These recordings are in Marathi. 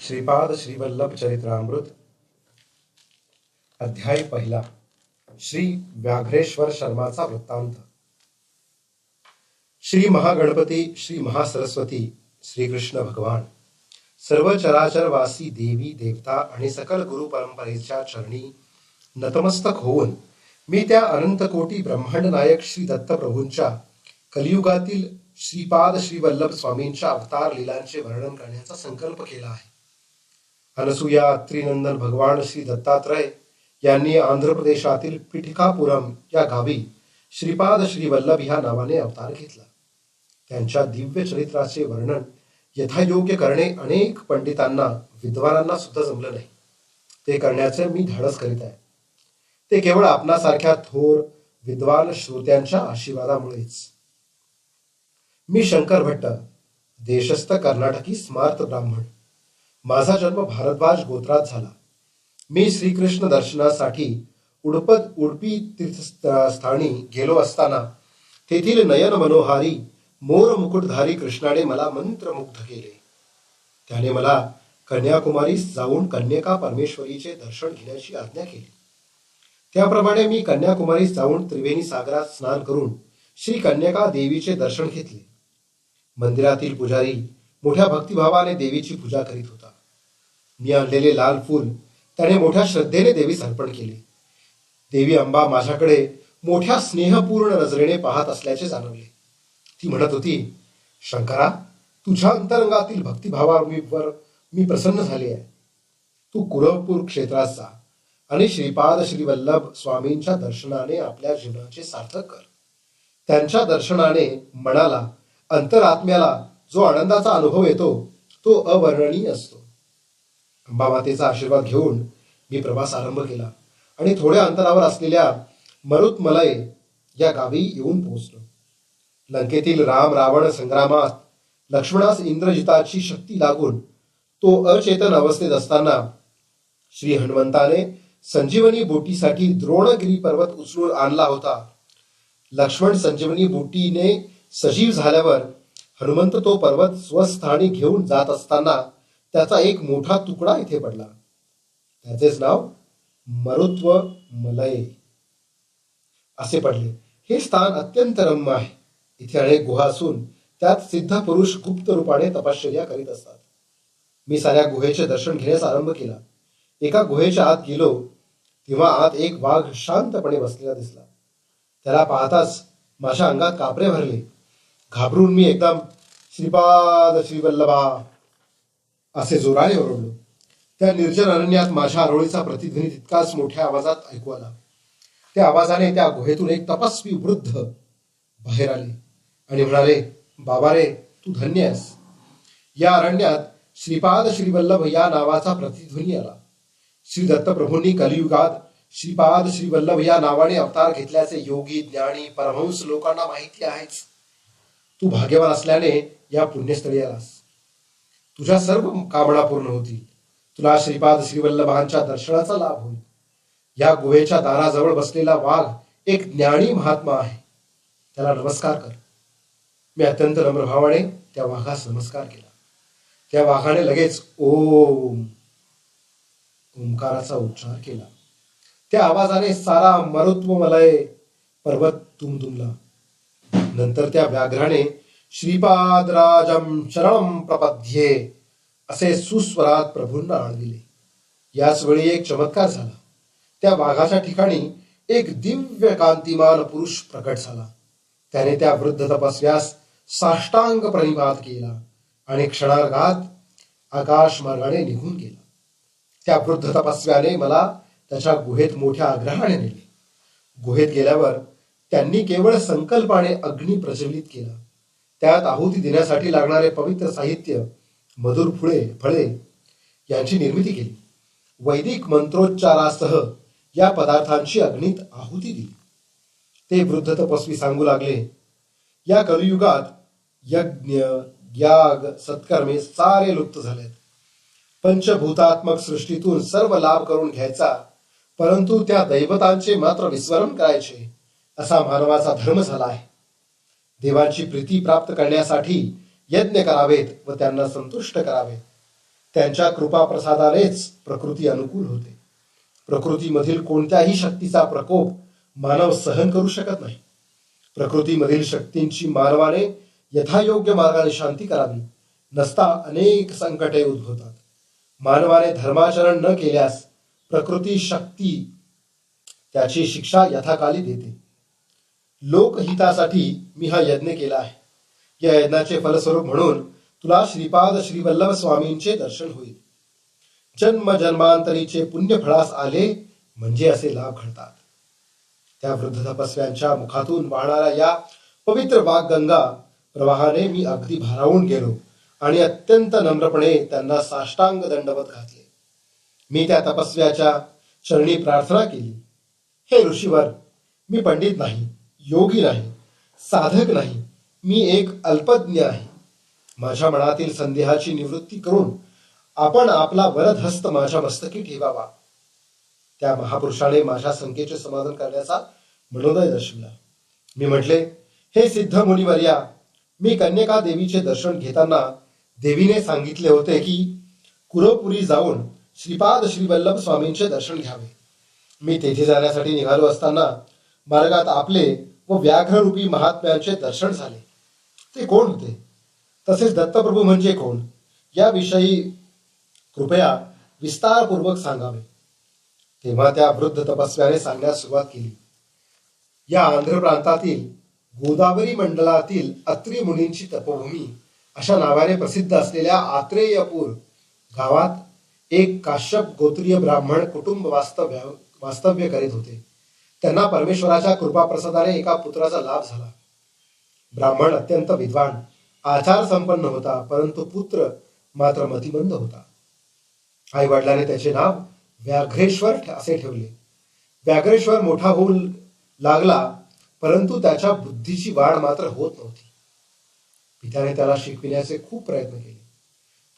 श्रीपाद श्रीवल्लभ चरित्रामृत अध्याय पहिला श्री व्याघ्रेश्वर शर्माचा वृत्तांत. श्री महागणपती श्री महासरस्वती श्रीकृष्ण भगवान सर्व चराचरवासी देवी देवता आणि सकल गुरु परंपरेच्या चरणी नतमस्तक होऊन मी त्या अनंतकोटी ब्रह्मांड नायक श्री दत्तप्रभूंच्या कलियुगातील श्रीपाद श्रीवल्लभ स्वामींच्या अवतार लीलांचे वर्णन करण्याचा संकल्प केला आहे. अनसुया त्रिनंदन भगवान श्री दत्तात्रय यांनी आंध्र प्रदेशातील पिठिकापुरम या गावी श्रीपाद श्री वल्लभ ह्या नावाने अवतार घेतला. त्यांच्या दिव्य चरित्राचे वर्णन यथायोग्य करणे अनेक पंडितांना विद्वानांना सुद्धा जमलं नाही. ते करण्याचे मी धाडस करीत आहे. ते केवळ आपणासारख्या थोर विद्वान श्रोत्यांच्या आशीर्वादामुळेच. मी शंकर भट्ट देशस्थ कर्नाटकी स्मार्त ब्राह्मण. माझा जन्म भारद्वाज गोत्रात झाला. मी श्रीकृष्ण दर्शनासाठी उडपत उडपी तीर्थस्थानी गेलो असताना तेथील नयन मनोहारी मोर मुकुटधारी कृष्णाने मला मंत्रमुग्ध केले. त्याने मला कन्याकुमारीस जाऊन कन्यका परमेश्वरीचे दर्शन घेण्याची आज्ञा केली. त्याप्रमाणे मी कन्याकुमारीस जाऊन त्रिवेणी सागरात स्नान करून श्री कन्यका देवीचे दर्शन घेतले. मंदिरातील पुजारी मोठ्या भक्तिभावाने देवीची पूजा करीत होता. मी आणलेले लाल फूल त्याने मोठ्या श्रद्धेने देवीस अर्पण केले. देवी अंबा माझ्याकडे मोठ्या स्नेहपूर्ण नजरेने पाहत असल्याचे जाणवले. ती म्हणत होती शंकरा तुझ्या अंतरंगातील भक्तिभावावर मी प्रसन्न झाले आहे. तू कुरवपूर क्षेत्रात जा आणि श्रीपाद श्रीवल्लभ स्वामींच्या दर्शनाने आपल्या जीवनाचे सार्थक कर. त्यांच्या दर्शनाने मनाला अंतरात्म्याला जो आनंदाचा अनुभव येतो तो अवर्णनीय असतो. अंबामातेचा आशीर्वाद घेऊन मी प्रवास आरंभ केला. आणि थोड्या अंतरावर असलेल्या मरुतमलय या गावी येऊन पोहोचलो. लंकेतील राम रावण संग्रामात लक्ष्मणास इंद्रजिताची शक्ती लागून तो अचेतन अवस्थेत असताना श्री हनुमंताने संजीवनी बोटीसाठी द्रोणगिरी पर्वत उचलून आणला होता. लक्ष्मण संजीवनी बोटीने सजीव झाल्यावर हनुमंत तो पर्वत स्वस्थानी घेऊन जात असताना त्याचा एक मोठा तुकडा इथे पडला. त्याचेच नाव मरुत्व मलय. असे पडले. हे स्थान अत्यंत रम्य आहे. इथे अनेक गुहा असून त्यात सिद्ध पुरुष गुप्त रूपाने तपश्चर्या करीत असतात. मी साऱ्या गुहेचे दर्शन घेण्यास आरंभ केला. एका गुहेच्या आत गेलो तेव्हा आत एक वाघ शांतपणे बसलेला दिसला. त्याला पाहताच माझ्या अंगात कापरे भरले. घाबरून मी एकदम श्रीपाद श्रीवल्लभा! असे जोराने ओरडलो. त्या निर्जन अरण्यात माझ्या आरोळीचा प्रतिध्वनी तितकाच मोठ्या आवाजात ऐकू आला. त्या आवाजाने त्या गुहेतून एक तपस्वी वृद्ध बाहेर आले आणि म्हणाले बाबा रे तू धन्य आहेस. या अरण्यात श्रीपाद श्रीवल्लभ या नावाचा प्रतिध्वनी आला. श्री दत्तप्रभूंनी कलियुगात श्रीपाद श्रीवल्लभ या नावाने अवतार घेतल्याचे योगी ज्ञानी परमहंस लोकांना माहिती आहेच. तू भाग्यवान असल्याने या पुण्यस्थळी आलास. तुझ्या सर्व कामना पूर्ण होतील. तुला श्रीपाद श्रीवल्लभांच्या दर्शनाचा लाभ होईल. या गुहेच्या दाराजवळ बसलेला वाघ एक ज्ञानी महात्मा आहे. त्याला नमस्कार कर. मी अत्यंत नम्रभावाने त्या वाघास नमस्कार केला. त्या वाघाने लगेच ओम ओंकाराचा उच्चार केला. त्या आवाजाने सारा मरुत्वमलय पर्वत तुमतुमला नंतर त्या व्याघ्राने श्रीपादराजम शरण प्रपद्ये असे सुस्वरात प्रभूंना आणविले याच वेळी एक चमत्कार झाला. त्या वाघाच्या ठिकाणी एक दिव्य कांतिमान पुरुष प्रकट झाला. त्याने त्या वृद्ध तपस्व्यास साष्टांग प्रणिपात केला आणि क्षणार्घात आकाश मार्गाने निघून गेला. त्या वृद्ध तपस्व्याने मला त्याच्या गुहेत मोठ्या आग्रहाने नेले. गुहेत गेल्यावर त्यांनी केवळ संकल्पाने अग्नी प्रज्वलित केला. त्यात आहुती देण्यासाठी लागणारे पवित्र साहित्य मधुर फुळे फळे यांची निर्मिती केली. वैदिक मंत्रोच्चारासह या पदार्थांची अग्नीत आहुती दिली. ते वृद्ध तपस्वी सांगू लागले या कलियुगात यज्ञ याग सत्कर्मे सारे लुप्त झालेत. पंचभूतात्मक सृष्टीतून सर्व लाभ करून घ्यायचा परंतु त्या दैवतांचे मात्र विस्मरण करायचे असा मानवाचा धर्म झाला आहे. देवांची प्रीती प्राप्त करण्यासाठी यज्ञ करावेत व त्यांना संतुष्ट करावेत. त्यांच्या कृपाप्रसादानेच प्रकृती अनुकूल होते. प्रकृतीमधील कोणत्याही शक्तीचा प्रकोप मानव सहन करू शकत नाही. प्रकृतीमधील शक्तींची मानवाने यथायोग्य मार्गाने शांती करावी नसता अनेक संकटे उद्भवतात. मानवाने धर्माचरण न केल्यास प्रकृती शक्ती त्याची शिक्षा यथाकाली देते. लोकहितासाठी मी हा यज्ञ केला आहे. या यज्ञाचे फलस्वरूप म्हणून तुला श्रीपाद श्रीवल्लभ स्वामींचे दर्शन होईल. जन्म जन्मांतरीचे पुण्य फळास आले म्हणजे असे लाभ घडतात. त्या वृद्ध तपस्व्यांच्या मुखातून वाहणाऱ्या या पवित्र वाघगंगा प्रवाहाने मी अगदी भारावून गेलो आणि अत्यंत नम्रपणे त्यांना साष्टांग दंडवत घातले. मी त्या तपस्व्याच्या चरणी प्रार्थना केली. हे ऋषीवर मी पंडित नाही. योगी नाही साधक नाही मी एक अल्पज्ञ आहे. माझ्या मनातील संदेहाची निवृत्ती करून आपण आपला वरद हस्त माझ्या मस्तकी ठेवावा. त्या महापुरुषाने माझ्या संख्येचे समाधान करण्याचा मनोदय दर्शविला. मी म्हटले हे सिद्ध मुनिवर्या मी कन्यका देवीचे दर्शन घेताना देवीने सांगितले होते की कुरोपुरी जाऊन श्रीपाद श्रीवल्लभ स्वामींचे दर्शन घ्यावे. मी तेथे जाण्यासाठी निघालो असताना मार्गात आपले व व्याघ्ररूपी महात्म्यांचे दर्शन झाले. ते कोण होते? तसेच दत्तप्रभू म्हणजे कोण? याविषयी कृपया विस्तारपूर्वक सांगावे. तेव्हा त्या वृद्ध तपस्व्याने सांगण्यास सुरुवात केली. या आंध्र प्रांतातील गोदावरी मंडळातील अत्री मुनींची तपोभूमी अशा नावाने प्रसिद्ध असलेल्या आत्रेयपूर गावात एक काश्यप गोत्रीय ब्राह्मण कुटुंब वास्तव्य वास्तव्य करीत होते. त्यांना परमेश्वराच्या कृपाप्रसादाने एका पुत्राचा लाभ झाला. ब्राह्मण अत्यंत विद्वान आचार संपन्न होता परंतु पुत्र मात्र मतिमंद होता. आई वडिलाने त्याचे नाव व्याघ्रेश्वर असे ठेवले. व्याघ्रेश्वर मोठा होऊ लागला परंतु त्याच्या बुद्धीची वाढ मात्र होत नव्हती. पित्याने त्याला शिकविण्याचे खूप प्रयत्न केले.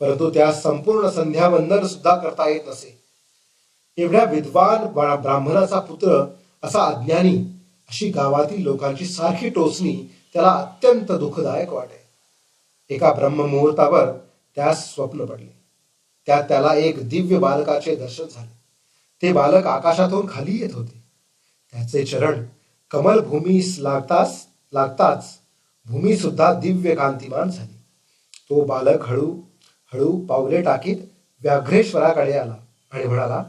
परंतु त्या संपूर्ण संध्यावंदन सुद्धा करता येत नसे. एवढ्या विद्वान ब्राह्मणाचा पुत्र असा अज्ञानी अशी गावातील लोकांची सारखी टोचणी त्याला अत्यंत दुःखदायक वाटे. एका ब्रह्ममुहूर्तावर त्यास स्वप्न पडले. त्यात त्याला एक दिव्य बालकाचे दर्शन झाले. ते बालक आकाशातून खाली येत होते. त्याचे चरण कमल भूमीस लागताच लागताच भूमी सुद्धा दिव्य कांतिमान झाली. तो बालक हळू हळू पावले टाकीत व्याघ्रेश्वराकडे आला आणि म्हणाला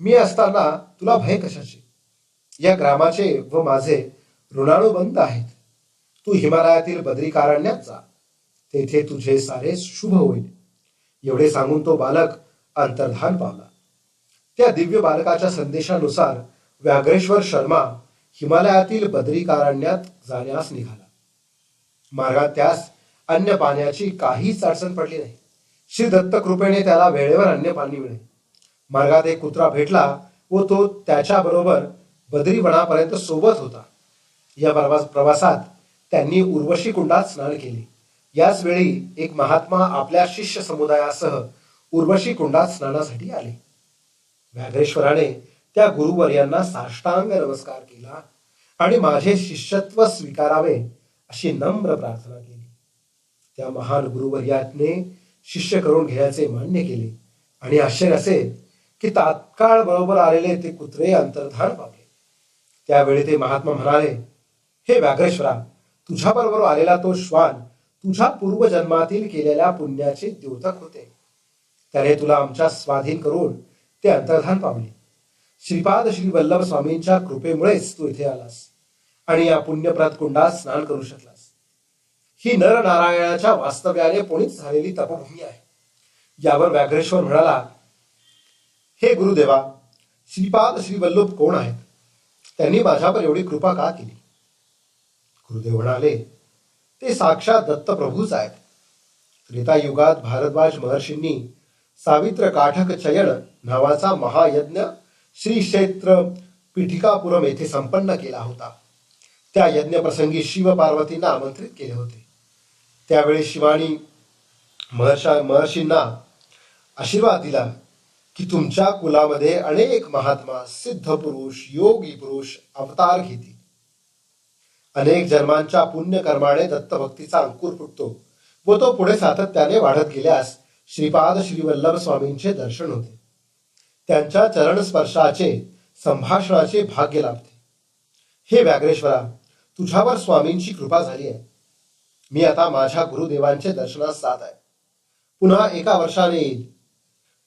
मी असताना तुला भय कशाचे? या ग्रामाचे व माझे ऋणानुबंध आहेत. तू हिमालयातील बद्रिकारण्यात जा. तेथे तुझे सारे शुभ होईल. एवढे सांगून तो बालक अंतर्धान पावला. त्या दिव्य बालकाच्या संदेशानुसार व्याघ्रेश्वर शर्मा हिमालयातील बद्रिकारण्यात जाण्यास निघाला. मार्गात त्यास अन्य पाण्याची काहीच अडचण पडली नाही. श्री दत्त कृपेने त्याला वेळेवर अन्य पाणी मिळे मार्गात एक कुत्रा भेटला व तो त्याच्या बरोबर बद्रीवनापर्यंत सोबत होता. या प्रवासात त्यांनी उर्वशी कुंडात स्नान केले. याच वेळी एक महात्मा आपल्या शिष्य समुदायासह उर्वशी कुंडात स्नानासाठी आले. व्याघ्रेश्वराने त्या गुरुवर्यांना साष्टांग नमस्कार केला आणि माझे शिष्यत्व स्वीकारावे अशी नम्र प्रार्थना केली. त्या महान गुरुवर्याने शिष्य करून घेण्याचे मान्य केले आणि आश्चर्य असे की तात्काळ बरोबर आलेले ते कुत्रे अंतर्धान पावले. त्यावेळी ते महात्मा म्हणाले हे व्याघ्रेश्वरा तुझ्या बरोबर आलेला तो श्वान तुझ्या पूर्वजन्मातील केलेल्या पुण्याचे द्योतक होते. त्याने तुला आमच्या स्वाधीन करून ते अंतर्धान पावले. श्रीपाद श्री वल्लभ स्वामींच्या कृपेमुळेच तू इथे आलास आणि या पुण्यप्रत कुंडात स्नान करू शकलास. ही नर नारायणाच्या वास्तव्याने पुणित झालेली तपभूमी आहे. यावर व्याघ्रेश्वर म्हणाला हे गुरुदेवा श्रीपाद श्री वल्लभ कोण आहेत? त्यांनी माझ्यावर एवढी कृपा का केली? गुरुदेव म्हणाले ते साक्षात दत्त प्रभूच आहेत त्रेतायुगात भारद्वाज महर्षींनी सावित्र काठक चयन नावाचा महायज्ञ श्री क्षेत्र पिठिकापुरम येथे संपन्न केला होता. त्या यज्ञप्रसंगी शिवपार्वतींना शिव पार्वतींना आमंत्रित केले होते. त्यावेळी शिवानी महर्षा महर्षींना आशीर्वाद दिला. की तुमच्या कुलामध्ये अनेक महात्मा सिद्ध पुरुष योगी पुरुष अवतार घेतील. अनेक जन्मांच्या पुण्य कर्माने दत्तभक्तीचा अंकुर फुटतो व तो पुढे सातत्याने वाढत गेल्यास श्रीपाद श्रीवल्लभ स्वामींचे दर्शन होते. त्यांच्या चरण स्पर्शाचे संभाषणाचे भाग्य लाभते. हे व्याघ्रेश्वरा तुझ्यावर स्वामींची कृपा झाली आहे. मी आता माझ्या गुरुदेवांचे दर्शनास जात आहे. पुन्हा एका वर्षाने येईल.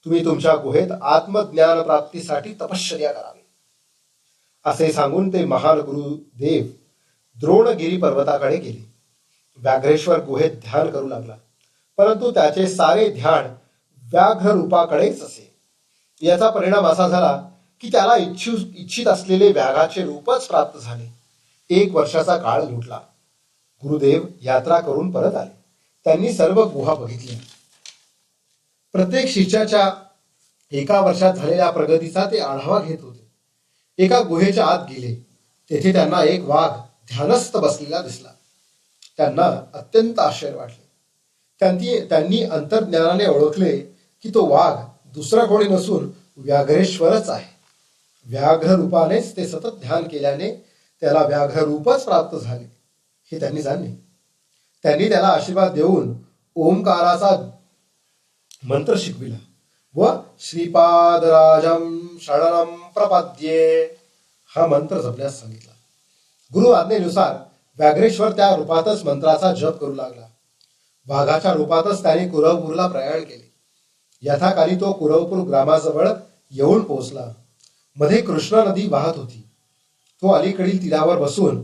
तुम्ही तुमच्या गुहेत आत्मज्ञान प्राप्तीसाठी तपश्चर्या करावी असे सांगून ते महान गुरुदेव द्रोणगिरी पर्वताकडे गेले. व्याघ्रेश्वर गुहेत ध्यान करू लागला. परंतु त्याचे सारे ध्यान व्याघ्र रूपाकडेच असे याचा परिणाम असा झाला की त्याला इच्छू इच्छित असलेले व्याघाचे रूपच प्राप्त झाले. एक वर्षाचा काळ लुटला. गुरुदेव यात्रा करून परत आले. त्यांनी सर्व गुहा बघितल्या. प्रत्येक शिष्याच्या एका वर्षात झालेल्या प्रगतीचा ते आढावा घेत होते. एका गुहेच्या आत गेले. तेथे त्यांना एक वाघ ध्यानस्थ बसलेला दिसला. त्यांना अत्यंत आश्चर्य वाटले. त्यांनी त्यांनी अंतर्ज्ञानाने ओळखले की तो वाघ दुसरा कोणी नसून व्याघ्रेश्वरच आहे. व्याघ्र रूपानेच ते सतत ध्यान केल्याने त्याला व्याघ्र रूपच प्राप्त झाले. हे त्यांनी जाणले. त्यांनी त्याला आशीर्वाद देऊन ओंकाराचा मंत्र शिकविला. व श्रीपादराजम शरणम प्रपद्ये. हा मंत्र जपण्यास सांगितला. गुरु आज्ञेनुसार व्याघ्रेश्वर त्या रूपातच मंत्राचा जप करू लागला. वाघाच्या रूपातच त्याने कुरवपूरला प्रयाण केले. यथाकाली तो कुरवपूर ग्रामाजवळ येऊन पोहोचला. मध्ये कृष्णा नदी वाहत होती. तो अलीकडील तीरावर बसून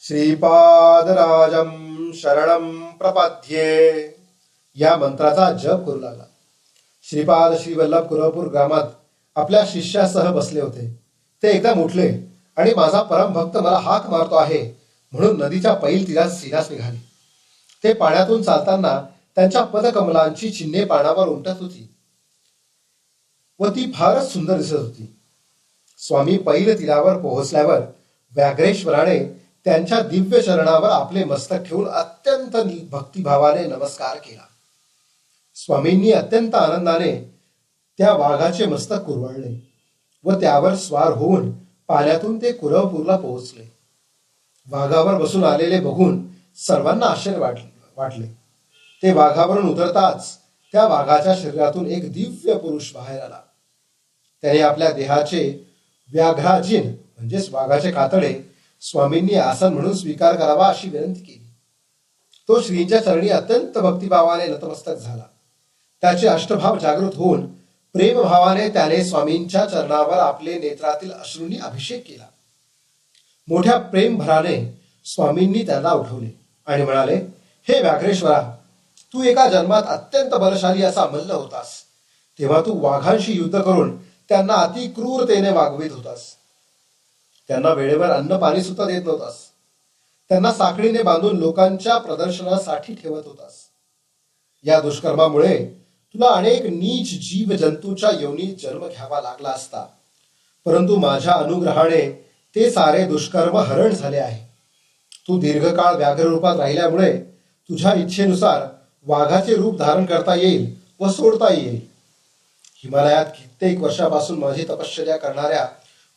श्रीपादराजम शरणम प्रपद्ये. या मंत्राचा जप करू लागला. श्रीपाद श्री वल्लभ कुरवपूर ग्रामात आपल्या शिष्यासह बसले होते. ते एकदम उठले आणि माझा परमभक्त मला हाक मारतो आहे म्हणून नदीच्या पैल तीरात सिरास निघाले. ते पाण्यातून चालताना त्यांच्या पदकमलांची चिन्हे पाण्यावर उमटत होती व ती फारच सुंदर दिसत होती. स्वामी पैल तीरावर पोहोचल्यावर व्याघ्रेश्वराने त्यांच्या दिव्य चरणावर आपले मस्तक ठेवून अत्यंत भक्तिभावाने नमस्कार केला. स्वामींनी अत्यंत आनंदाने त्या वाघाचे मस्तक कुरवाळले व त्यावर स्वार होऊन पाण्यातून ते कुरवपूरला पोहोचले. वाघावर बसून आलेले बघून सर्वांना आश्चर्य वाटले वाटले. ते वाघावरून उतरताच त्या वाघाच्या शरीरातून एक दिव्य पुरुष बाहेर आला. त्याने आपल्या देहाचे व्याघ्राजीन म्हणजेच वाघाचे कातडे स्वामींनी आसन म्हणून स्वीकार करावा अशी विनंती केली. तो श्रींच्या चरणी अत्यंत भक्तिभावाने नतमस्तक झाला. त्याचे अष्टभाव जागृत होऊन प्रेमभावाने त्याने स्वामींच्या चरणावर आपले नेत्रातील अश्रूंनी अभिषेक केला. मोठ्या प्रेमभराने स्वामींनी त्यांना उठवले आणि म्हणाले हे व्याघ्रेश्वरा तू एका जन्मात अत्यंत बलशाली असा मल्ल होतास. तेव्हा तू वाघांशी युद्ध करून त्यांना अति क्रूरतेने वागवित होतास. त्यांना वेळेवर अन्न पाणी सुद्धा देत नव्हतास. त्यांना साखळीने बांधून लोकांच्या प्रदर्शनासाठी ठेवत होतास. या दुष्कर्मामुळे तुला अनेक नीच जीव जंतूच्या योनीत जन्म घ्यावा लागला असता. परंतु माझ्या अनुग्रहाने ते सारे दुष्कर्म हरण झाले आहे. तू दीर्घकाळ व्याघ्र रूपात राहिल्यामुळे तुझ्या इच्छेनुसार वाघाचे रूप धारण करता येईल व सोडता येईल. हिमालयात कित्येक वर्षापासून माझी तपश्चर्या करणाऱ्या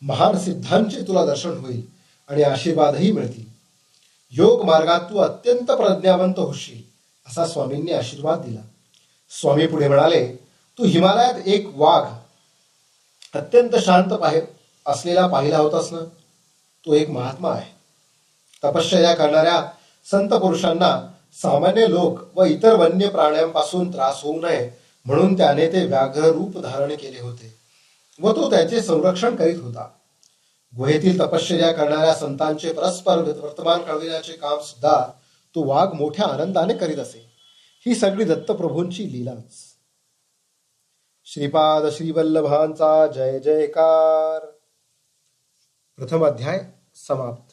महान सिद्धांचे तुला दर्शन होईल आणि आशीर्वादही मिळतील. योग मार्गात तू अत्यंत प्रज्ञावंत होशील असा स्वामींनी आशीर्वाद दिला. स्वामी पुढे म्हणाले तू हिमालयात एक वाघ अत्यंत शांत पाहे असलेला पाहिला होतास ना? तो एक महात्मा आहे. तपश्चर्या करणाऱ्या संत पुरुषांना सामान्य लोक व इतर वन्य प्राण्यांपासून त्रास होऊ नये म्हणून त्याने ते व्याघ्र रूप धारण केले होते व तो त्याचे संरक्षण करीत होता. गुहेतील तपश्चर्या करणाऱ्या संतांचे परस्पर वर्तमान कळविण्याचे काम सुद्धा तो वाघ मोठ्या आनंदाने करीत असे. ही सगळी दत्तप्रभूंची लीलाच. श्रीपाद श्रीवल्लभांचा जय जयकार. प्रथम अध्याय समाप्त.